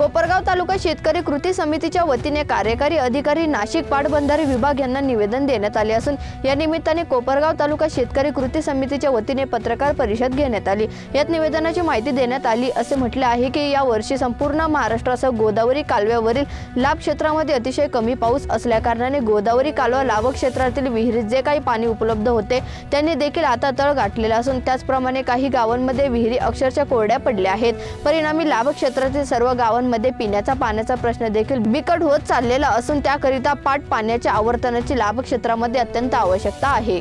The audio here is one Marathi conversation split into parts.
कोपरगाव तालुका शेतकरी कृती समितीच्या वतीने कार्यकारी अधिकारी नाशिक पाटबंधारे विभाग यांना निवेदन देण्यात आले असून या निमित्ताने कोपरगाव तालुका शेतकरी कृती समितीच्या वतीने पत्रकार परिषद घेण्यात आली. यात निवेदनाची माहिती देण्यात आली असे म्हटले आहे की या वर्षी संपूर्ण महाराष्ट्रासह गोदावरी कालव्यावरील लाभ क्षेत्रामध्ये अतिशय कमी पाऊस असल्याकारणाने गोदावरी कालवा लाभ क्षेत्रातील विहिरीत जे काही पाणी उपलब्ध होते त्यांनी देखील आता तळ गाठलेला असून त्याचप्रमाणे काही गावांमध्ये विहिरी अक्षरशः कोरड्या पडल्या आहेत. परिणामी लाभ क्षेत्रातील सर्व गावांमध्ये पिण्याचा पाण्याचा प्रश्न देखील बिकट होत चाललेला असून त्याकरिता पाट पाण्याच्या आवर्तनाची लाभ क्षेत्रामध्ये अत्यंत आवश्यकता आहे.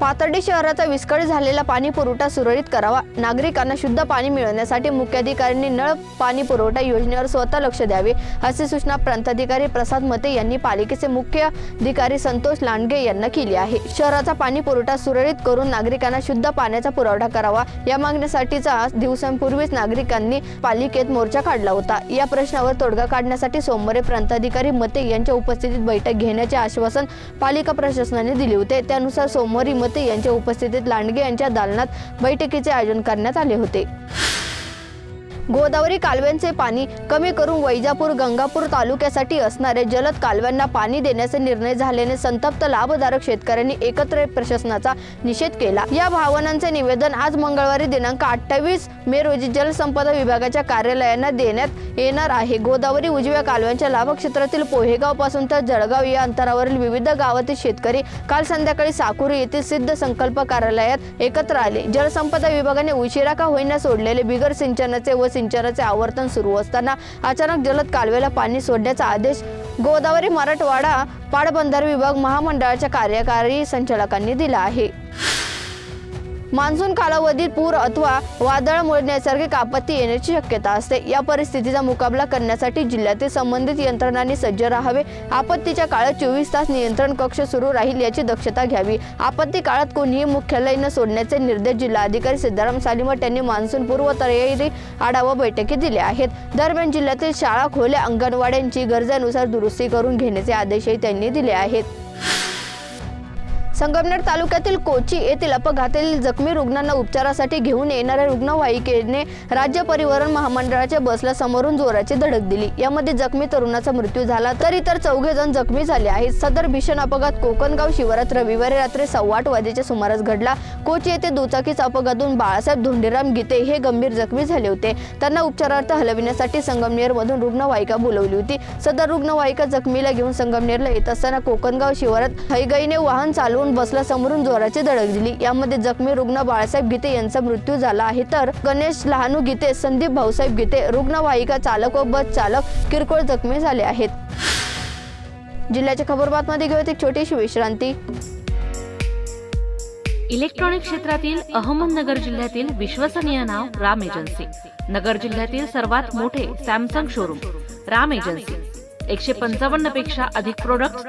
पाथर्डी शहराचा विस्कळीत झालेला पाणी पुरवठा सुरळीत करावा. नागरिकांना शुद्ध पाणी मिळवण्यासाठी मुख्याधिकाऱ्यांनी नळ पाणी पुरवठा योजनेवर स्वतः लक्ष द्यावे अशी सूचना प्रांताधिकारी प्रसाद मते यांनी पालिकेचे मुख्य अधिकारी संतोष लांडगे यांना केली आहे. शहराचा पाणी पुरवठा सुरळीत करून नागरिकांना शुद्ध पाण्याचा पुरवठा करावा या मागणीसाठीचा दिवसांपूर्वीच नागरिकांनी पालिकेत मोर्चा काढला होता. या प्रश्नावर तोडगा काढण्यासाठी सोमवारी प्रांताधिकारी मते यांच्या उपस्थितीत बैठक घेण्याचे आश्वासन पालिका प्रशासनाने दिले होते. त्यानुसार सोमवारी मते यांच्या उपस्थितीत लांडगे यांच्या दालनात बैठकीचे आयोजन करण्यात आले होते. गोदावरी कालव्यांचे पाणी कमी करून वैजापूर गंगापूर तालुक्यासाठी असणारे जलद कालव्यांना पाणी देण्याचा निर्णय झाल्याने संतप्त लाभधारक शेतकऱ्यांनी एकत्र प्रशासनाचा निषेध केला. या भावनांचे निवेदन आज मंगळवारी दिनांक अठ्ठावीस मे रोजी जलसंपदा विभागाच्या कार्यालयांना देण्यात येणार आहे. गोदावरी उजव्या कालव्यांच्या लाभक्षेत्रातील पोहेगावपासून तर जळगाव या अंतरावरील विविध गावातील शेतकरी काल संध्याकाळी साकुरी येथील सिद्ध संकल्प कार्यालयात एकत्र आले. जलसंपदा विभागाने उशिरा का होईना सोडलेले बिगर सिंचनाचे व सिंचनाचे आवर्तन सुरू असताना अचानक जलद कालव्याला पाणी सोडण्याचा आदेश गोदावरी मराठवाडा पाटबंधारे विभाग महामंडळाच्या कार्यकारी संचालकांनी दिला आहे. मान्सून कालावधीत पूर अथवा वादळामुळे नैसर्गिक आपत्ती येण्याची शक्यता असते. या परिस्थितीचा मुकाबला करण्यासाठी जिल्ह्यातील संबंधित यंत्रणांनी सज्ज राहावे. आपत्तीच्या काळात चोवीस तास नियंत्रण कक्ष सुरू राहील याची दक्षता घ्यावी. आपत्ती काळात कोणीही मुख्यालय न सोडण्याचे निर्देश जिल्हाधिकारी सिद्धाराम सालीमठ यांनी मान्सून पूर्व तयारी आढावा बैठकीत दिले आहेत. दरम्यान जिल्ह्यातील शाळा खोल्या अंगणवाड्यांची गरजेनुसार दुरुस्ती करून घेण्याचे आदेशही त्यांनी दिले आहेत. संगमनेर तालुक्यातील कोची येथील अपघातातील जखमी रुग्णांना उपचारासाठी घेऊन येणाऱ्या रुग्णवाहिकेने राज्य परिवहन महामंडळाच्या बसला समोरून जोराची धडक दिली. यामध्ये जखमी तरुणाचा मृत्यू झाला. तर इतर चौघे जण जखमी झाले आहेत. सदर भीषण अपघात कोकणगाव शिवारात रविवारी रात्री सव्वा आठ वाजेच्या सुमारास घडला. कोची येथे दुचाकीचा अपघातून बाळासाहेब धोंडीराम गीते हे गंभीर जखमी झाले होते. त्यांना उपचारार्थ हलविण्यासाठी संगमनेरमधून रुग्णवाहिका बोलवली होती. सदर रुग्णवाहिका जखमीला घेऊन संगमनेरला येत असताना कोकणगाव शिवारात हैगाईने वाहन चालवून बसला समोरून जोराची धडक दिली. यामध्ये जखमी रुग्ण बाळासाहेब गीते यांचा मृत्यू झाला आहे. तर गणेश लहानू गीते संदीप भाऊसाहेब गीते रुग्णवाहिका चालक व बस चालक किरकोळ जखमी झाले आहेत. जिल्ह्याच्या खबरबातमध्ये घेऊयात एक छोटीशी विश्रांती. इलेक्ट्रॉनिक क्षेत्रातील अहमदनगर जिल्ह्यातील विश्वसनीय नाव राम एजन्सी. नगर जिल्ह्यातील सर्वात मोठे सॅमसंग शोरूम राम एजन्सी. एकशे पंचावन्नपेक्षा अधिक प्रोडक्ट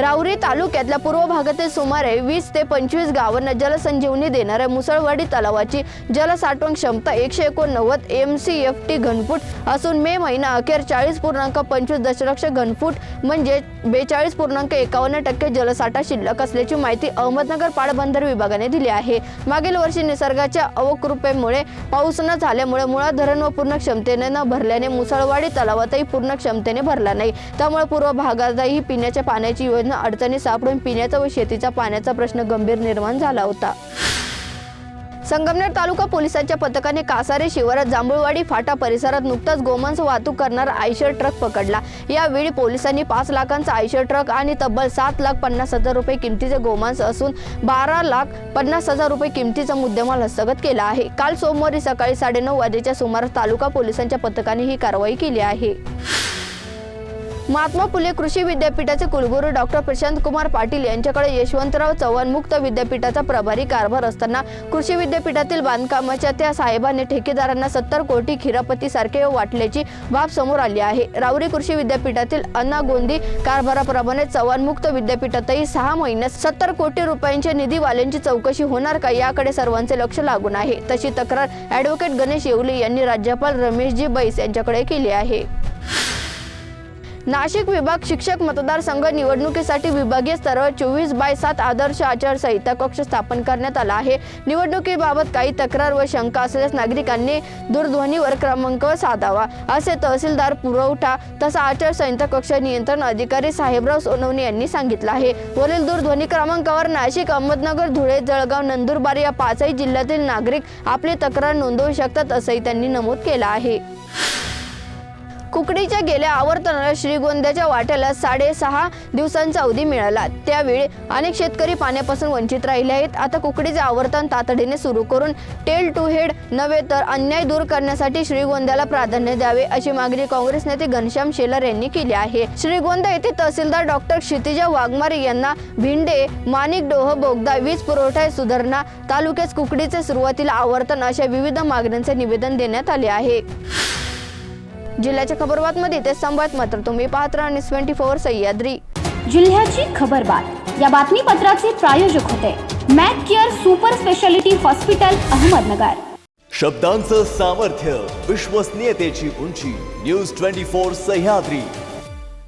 राऊरी तालुक्यातल्या पूर्व भागातील सुमारे वीस ते पंचवीस गावांना जलसंजीवनी देणाऱ्या मुसळवाडी तलावाची जलसाठवण क्षमता एकशे एकोणनव्वद एम सी एफ टी घनफूट असून मे महिना अखेर चाळीस पूर्णांक पंचवीस दशलक्ष घनफूट म्हणजे बेचाळीस पूर्णांक एकावन्न टक्के जलसाठा शिल्लक असल्याची माहिती अहमदनगर पाडबंदर विभागाने दिली आहे. मागील वर्षी निसर्गाच्या अवकृपेमुळे पाऊस न झाल्यामुळे मुळा धरण व पूर्ण क्षमतेने न भरल्याने मुसळवाडी तलावातही पूर्ण क्षमतेने भरला नाही. त्यामुळे पूर्व भागातही पिण्याच्या पाण्याची योजना अडचणी सापडून पिण्याचा व शेतीचा पाण्याचा प्रश्न गंभीर निर्माण झाला होता. संगमनेर तालुका पोलिसांच्या पथकाने कासारे शिवारात जांभूळवाडी फाटा परिसरात नुकताच गोमांस वाहतूक करणारा आयशर ट्रक पकडला. यावेळी पोलिसांनी पाच लाखांचा आयशर ट्रक आणि तब्बल सात लाख पन्नास हजार रुपये किमतीचे गोमांस असून बारा लाख पन्नास हजार रुपये किमतीचा मुद्देमाल हस्तगत केला आहे. काल सोमवारी सकाळी साडेनऊ वाजेच्या सुमारास तालुका पोलिसांच्या पथकाने ही कारवाई केली आहे. महात्मा फुले कृषी विद्यापीठाचे कुलगुरू डॉक्टर प्रशांत कुमार पाटील यांच्याकडे यशवंतराव चव्हाण मुक्त विद्यापीठाचा प्रभारी कारभार असताना कृषी विद्यापीठातील बांधकामाच्या त्या साहेबांनी ठेकेदारांना सत्तर कोटी खिरापती सारखे वाटल्याची बाब समोर आली आहे. रावरी कृषी विद्यापीठातील अन्ना गोंदी कारभाराप्रमाणे चव्हाण मुक्त विद्यापीठातही सहा महिन्यात सत्तर कोटी रुपयांच्या निधीवाल्यांची चौकशी होणार का याकडे सर्वांचे लक्ष लागून आहे. तशी तक्रार ॲडव्होकेट गणेश येवले यांनी राज्यपाल रमेशजी बैस यांच्याकडे केली आहे. नाशिक विभाग शिक्षक मतदारसंघ निवडणुकीसाठी विभागीय स्तरावर चोवीस बाय सात आदर्श आचारसंहिता कक्ष स्थापन करण्यात आला आहे. निवडणुकीबाबत काही तक्रार व शंका असल्यास नागरिकांनी दूरध्वनीवर क्रमांक साधावा. असे तहसीलदार पुरवठा तसा आचारसंहिता कक्ष नियंत्रण अधिकारी साहेबराव सोनवणे यांनी सांगितलं आहे. वरील दूरध्वनी क्रमांकावर नाशिक अहमदनगर धुळे जळगाव नंदुरबार या पाचही जिल्ह्यातील नागरिक आपली तक्रार नोंदवू शकतात असंही त्यांनी नमूद केलं आहे. कुकडीच्या गेल्या आवर्तनाला श्रीगोंद्याच्या वाट्याला साडेसहा दिवसांचा अवधी मिळाला. त्यावेळी अनेक शेतकरी पाण्यापासून वंचित राहिले आहेत. आता कुकडीचे आवर्तन तातडीने सुरू करून टेल टू हेड नव्हे तर अन्याय दूर करण्यासाठी श्रीगोंद्याला प्राधान्य द्यावे अशी मागणी काँग्रेस नेते घनश्याम शेलार यांनी केली आहे. श्रीगोंदा येथे तहसीलदार डॉक्टर क्षितिजा वाघमारे यांना भिंडे माणिक डोह बोगदा वीज पुरवठा सुधारणा तालुक्यात कुकडीचे सुरुवातीला आवर्तन अशा विविध मागण्यांचे निवेदन देण्यात आले आहे. जिल्ह्याच्या खबरबातमध्ये ते संवाद मात्र तुम्ही पाहत राहा न्यूज ट्वेंटी फोर सह्याद्री. जिल्ह्याची खबरबात या बातमीपत्राचे प्रायोजक होते Mac care super speciality hospital Ahmednagar. शब्दांचं सामर्थ्य विश्वसनीयतेची उंची. News twenty four Sahyadri.